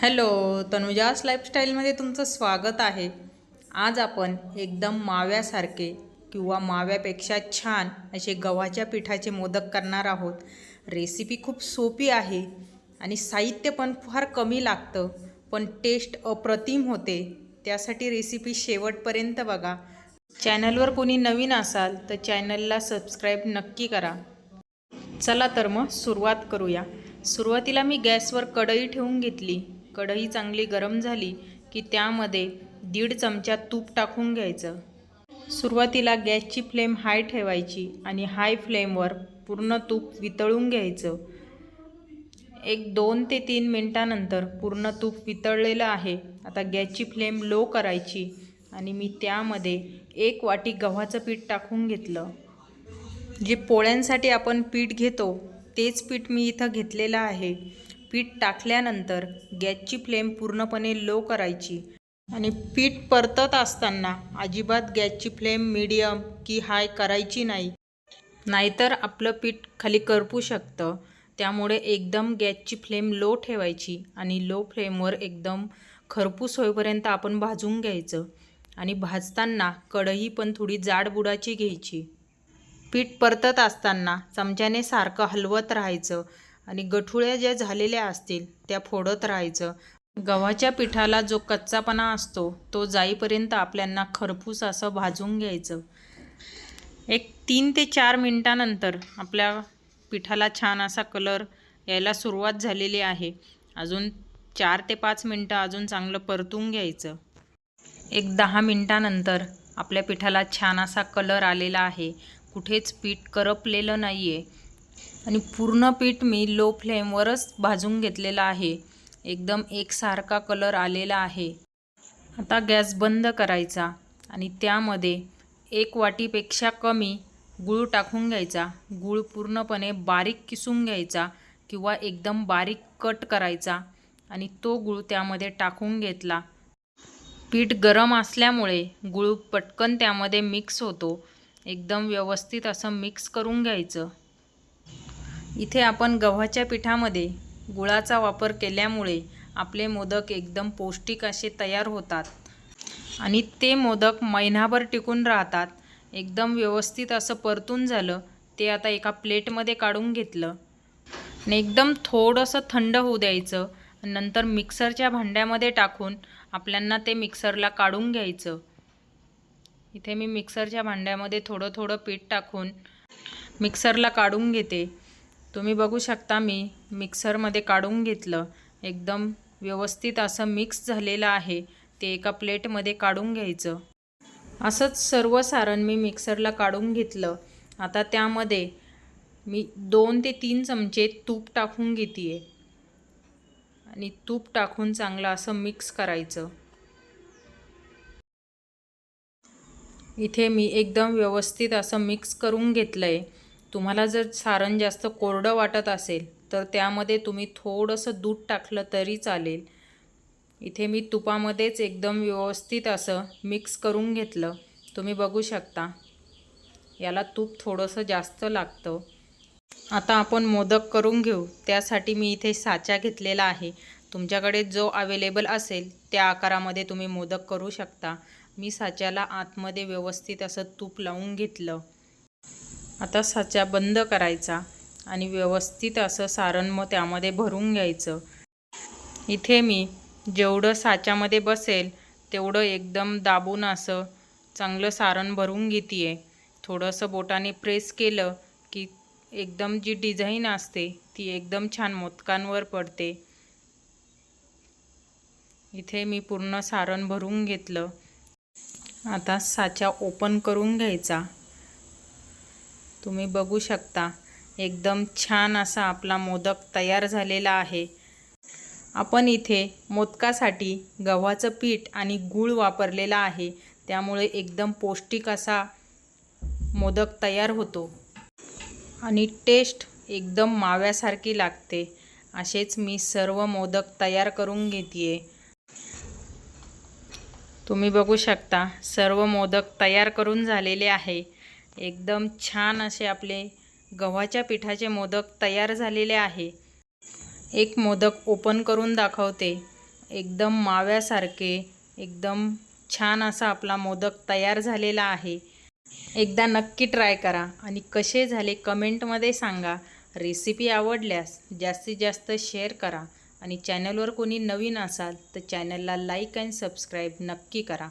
Hello तनुजास लाईफस्टाईलमध्ये तुमचं स्वागत आहे. आज आपण एकदम माव्यासारखे किंवा माव्यापेक्षा छान असे गव्हाच्या पिठाचे मोदक करणार आहोत. रेसिपी खूप सोपी आहे आणि साहित्य पण फार कमी लागतं पण टेस्ट अप्रतिम होते. त्यासाठी रेसिपी शेवटपर्यंत बघा. चॅनलवर कोणी नवीन असाल तर चॅनलला सबस्क्राईब नक्की करा. चला तर मग सुरुवात करूया. सुरुवातीला मी गॅसवर कढई ठेवून घेतली. कढई चांगली गरम झाली की त्यामध्ये दीड चमचा तूप टाकून घ्यायचं. सुरुवातीला गॅसची फ्लेम हाय ठेवायची आणि हाय फ्लेमवर पूर्ण तूप वितळून घ्यायचं. एक दोन ते तीन मिनटानंतर पूर्ण तूप वितळलेलं आहे. आता गॅसची फ्लेम लो करायची आणि मी त्यामध्ये एक वाटी गव्हाचं पीठ टाकून घेतलं. जे पोळ्यांसाठी आपण पीठ घेतो तेच पीठ मी इथं घेतलेलं आहे. पीठ टाकल्यानंतर गॅसची फ्लेम पूर्णपणे लो करायची आणि पीठ परतत असताना अजिबात गॅसची फ्लेम मीडियम की हाय करायची नाही. नाहीतर आपलं पीठ खाली करपू शकतं. त्यामुळे एकदम गॅसची फ्लेम लो ठेवायची आणि लो फ्लेमवर एकदम खरपूस होईपर्यंत आपण भाजून घ्यायचं आणि भाजताना कढई पण थोडी जाड बुडाची घ्यायची. पीठ परतत असताना चमच्याने सारखं हलवत राहायचं. आणि गठुळ्या ज्या झालेल्या असतील त्या फोडत राहायचं. गव्हाच्या पिठाला जो कच्चापणा असतो तो जाईपर्यंत आपल्यांना खरपूस असं भाजून घ्यायचं. एक तीन ते चार मिनटानंतर आपल्या पिठाला छान असा कलर यायला सुरुवात झालेली आहे. अजून चार ते पाच मिनटं अजून चांगलं परतून घ्यायचं. एक दहा मिनटानंतर आपल्या पिठाला छान असा कलर आलेला आहे. कुठेच पीठ करपलेलं नाही आहे आणि पूर्ण पीठ मी लो फ्लेमवरच भाजून घेतलेलं आहे. एकदम एकसारखा कलर आलेला आहे. आता गॅस बंद करायचा आणि त्यामध्ये एक वाटीपेक्षा कमी गूळ टाकून घ्यायचा. गूळ पूर्णपणे बारीक किसून घ्यायचा किंवा एकदम बारीक कट करायचा आणि तो गूळ त्यामध्ये टाकून घेतला. पीठ गरम असल्यामुळे गूळ पटकन त्यामध्ये मिक्स होतो. एकदम व्यवस्थित असं मिक्स करून घ्यायचं. इथे आपण गव्हाच्या पिठामध्ये गुळाचा वापर केल्यामुळे आपले मोदक एकदम पौष्टिक असे तयार होतात. आणि ते मोदक महिनाभर टिकून राहतात. एकदम व्यवस्थित असं परतून झालं ते आता एका प्लेटमध्ये काढून घेतलं. आणि एकदम थोडंसं थंड होऊ द्यायचं. नंतर मिक्सरच्या भांड्यामध्ये टाकून आपल्यांना ते मिक्सरला काढून घ्यायचं. इथे मी मिक्सरच्या भांड्यामध्ये थोडं थोडं पीठ टाकून मिक्सरला काढून घेते. तुम्ही बघू शकता मी मिक्सरमध्ये काढून घेतलं. एकदम व्यवस्थित असं मिक्स झालेलं आहे. ते एका प्लेटमध्ये काढून घ्यायचं. असंच सर्व सारण मी मिक्सरला काढून घेतलं. आता त्यामध्ये मी दोन ते तीन चमचे तूप टाकून घेते आहे आणि तूप टाकून चांगलं असं मिक्स करायचं. इथे मी एकदम व्यवस्थित असं मिक्स करून घेतलं आहे तुम्हाला जर सारण जास्त कोरडं वाटत असेल तर त्यामध्ये तुम्ही थोडंसं दूध टाकलं तरी चालेल. इथे मी तुपामध्येच एकदम व्यवस्थित असं मिक्स करून घेतलं. तुम्ही बघू शकता. याला तूप थोडंसं जास्त लागतं. आता आपण मोदक करून घेऊ. त्यासाठी मी इथे साचा घेतलेला आहे. तुमच्याकडे जो अवेलेबल असेल त्या आकारामध्ये तुम्ही मोदक करू शकता. मी साच्याला आतमध्ये व्यवस्थित असं तूप लावून घेतलं. आता साचा बंद करायचा आणि व्यवस्थित असं सारण मग त्यामध्ये भरून घ्यायचं. इथे मी जेवढं साच्यामध्ये बसेल तेवढं एकदम दाबून असं चांगलं सारण भरून घेते आहे थोडंसं बोटाने प्रेस केलं की एकदम जी डिझाईन असते ती एकदम छान मोदकांवर पडते. इथे मी पूर्ण सारण भरून घेतलं. आता साचा ओपन करून घ्यायचा. तुम्ही बघू शकता. एकदम छान असा आपला मोदक तयार झालेला आहे. आपण इथे मोदकासाठी गव्हाचं पीठ आणि गूळ वापरलेला आहे. त्यामुळे एकदम पौष्टिक असा मोदक तयार होतो. आणि टेस्ट एकदम माव्यासारखी लागते. असेच मी सर्व मोदक तयार करून घेते आहे तुम्ही बघू शकता सर्व मोदक तयार करून झालेले आहे. एकदम छान असे आपले गव्हाच्या पिठाचे मोदक तयार झालेले आहे. एक मोदक ओपन करून दाखवते. एकदम माव्यासारखे एकदम छान असा आपला मोदक तयार झालेला आहे. एकदा नक्की ट्राय करा आणि कसे झाले कमेंटमध्ये सांगा. रेसिपी आवडल्यास जास्तीत जास्त शेअर करा आणि चॅनलवर कोणी नवीन असाल तर चॅनलला लाईक अँड सबस्क्राईब नक्की करा.